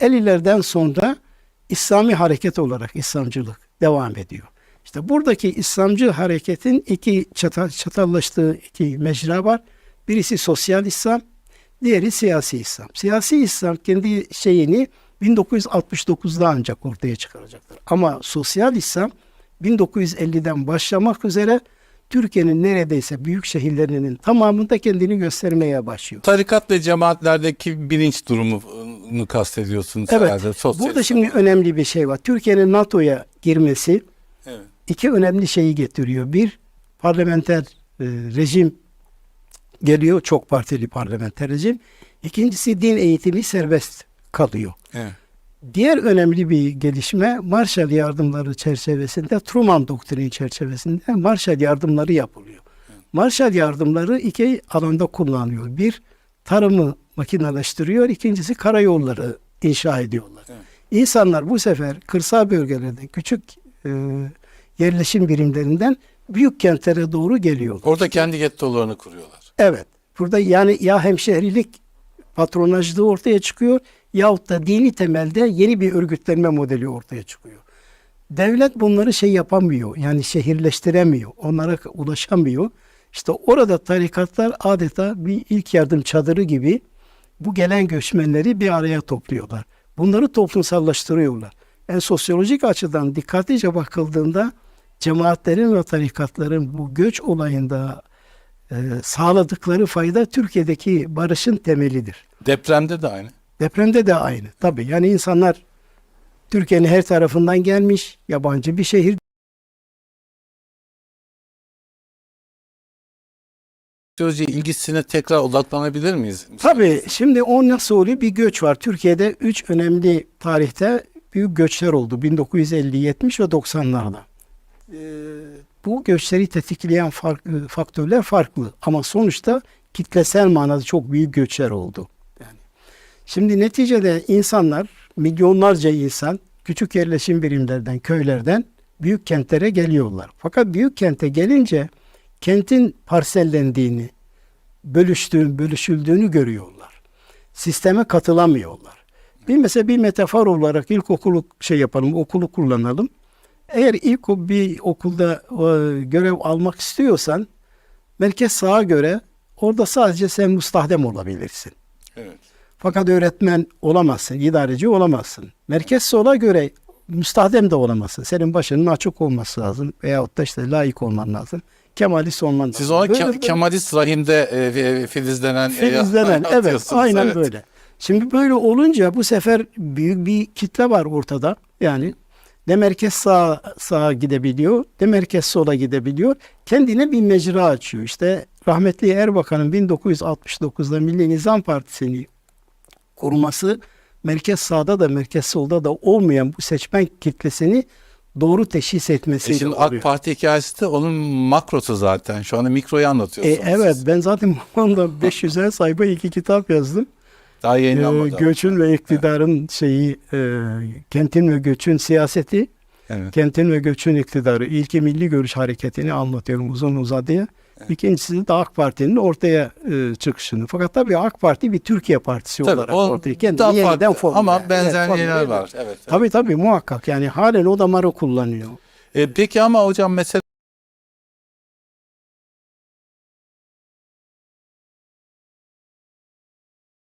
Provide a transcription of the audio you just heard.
50'lerden sonra İslami hareket olarak İslamcılık devam ediyor. İşte buradaki İslamcı hareketin iki çatal, çatallaştığı iki mecra var. Birisi sosyal İslam, diğeri siyasi İslam. Siyasi İslam kendi şeyini 1969'da ancak ortaya çıkaracaktır. Ama sosyal İslam 1950'den başlamak üzere Türkiye'nin neredeyse büyük şehirlerinin tamamında kendini göstermeye başlıyor. Tarikat ve cemaatlerdeki bilinç durumunu kastediyorsunuz Evet. herhalde. Burada şimdi önemli bir şey var. Türkiye'nin NATO'ya girmesi Evet. iki önemli şeyi getiriyor. Bir, parlamenter e, rejim geliyor. Çok partili parlamenter rejim. İkincisi din eğitimi serbest kalıyor. Evet. Diğer önemli bir gelişme Marshall yardımları çerçevesinde, Truman doktrini çerçevesinde Marshall yardımları yapılıyor. Marshall yardımları iki alanda kullanılıyor. Bir, tarımı makineleştiriyor. İkincisi karayolları inşa ediyorlar. Evet. İnsanlar bu sefer kırsal bölgelerde küçük e, yerleşim birimlerinden büyük kentlere doğru geliyorlar. Orada kendi gettolarını kuruyorlar. Evet. Burada yani ya hemşehrilik patronajlığı ortaya çıkıyor yahut da dini temelde yeni bir örgütlenme modeli ortaya çıkıyor. Devlet bunları şey yapamıyor. Yani şehirleştiremiyor. Onlara ulaşamıyor. İşte orada tarikatlar adeta bir ilk yardım çadırı gibi bu gelen göçmenleri bir araya topluyorlar. Bunları toplumsallaştırıyorlar. En sosyolojik açıdan dikkatlice bakıldığında cemaatlerin ve tarikatların bu göç olayında e, sağladıkları fayda Türkiye'deki barışın temelidir. Depremde de aynı. Depremde de aynı. Tabii yani insanlar Türkiye'nin her tarafından gelmiş, yabancı bir şehir. Sosyoloji ilgisine tekrar odaklanabilir miyiz? Tabii şimdi o nasıl oluyor? Bir göç var. Türkiye'de üç önemli tarihte büyük göçler oldu. 1950, 70 ve 90'larda. Ee, bu göçleri tetikleyen fark- faktörler farklı. Ama sonuçta kitlesel manada çok büyük göçler oldu. Yani. Şimdi neticede insanlar, milyonlarca insan küçük yerleşim birimlerden, köylerden büyük kentlere geliyorlar. Fakat büyük kente gelince kentin parsellendiğini, bölüştüğün, bölüşüldüğünü görüyorlar. Sisteme katılamıyorlar. Bir mesela bir metafor olarak ilkokulu şey yapalım, okulu kullanalım. Eğer ilk bir okulda e, görev almak istiyorsan merkez sağa göre orada sadece sen mustahdem olabilirsin. Evet. Fakat öğretmen olamazsın, idareci olamazsın. Merkez sola göre müstahdem de olamazsın. Senin başının açık olması lazım veyahut da işte layık olman lazım. Kemalist olman lazım. Siz ona Böyle Ke- böyle- Kemalist rahimde e, e, filizlenen, e, Filizlenen evet aynen evet. böyle. Şimdi böyle olunca bu sefer büyük bir kitle var ortada. Yani ne merkez sağa, sağa gidebiliyor ne merkez sola gidebiliyor. Kendine bir mecra açıyor. İşte rahmetli Erbakan'ın 1969'da Milli Nizam Partisi'ni kurması merkez sağda da merkez solda da olmayan bu seçmen kitlesini doğru teşhis E etmesiyle şimdi oluyor. AK Parti hikayesi de onun makrosu zaten. Şu anda mikroyu E, anlatıyorsunuz. evet siz. ben zaten bu konuda 500'er sayfa iki kitap yazdım. Daha Ee, yayınlanmadı. göçün ve iktidarın şeyi e, kentin ve göçün siyaseti, Evet. kentin ve göçün iktidarı. İlki milli görüş hareketini anlatıyorum uzun uzadıya. İkincisi de AK Parti'nin ortaya e, çıkışını. Fakat tabii AK Parti bir Türkiye partisi Tabii, olarak ortaya kendini daha yeniden farklı formüle. ama Evet, benzer formüle yerler var. Evet. evet. Tabii tabii muhakkak yani halen o damarı kullanıyor. E, peki ama hocam mesela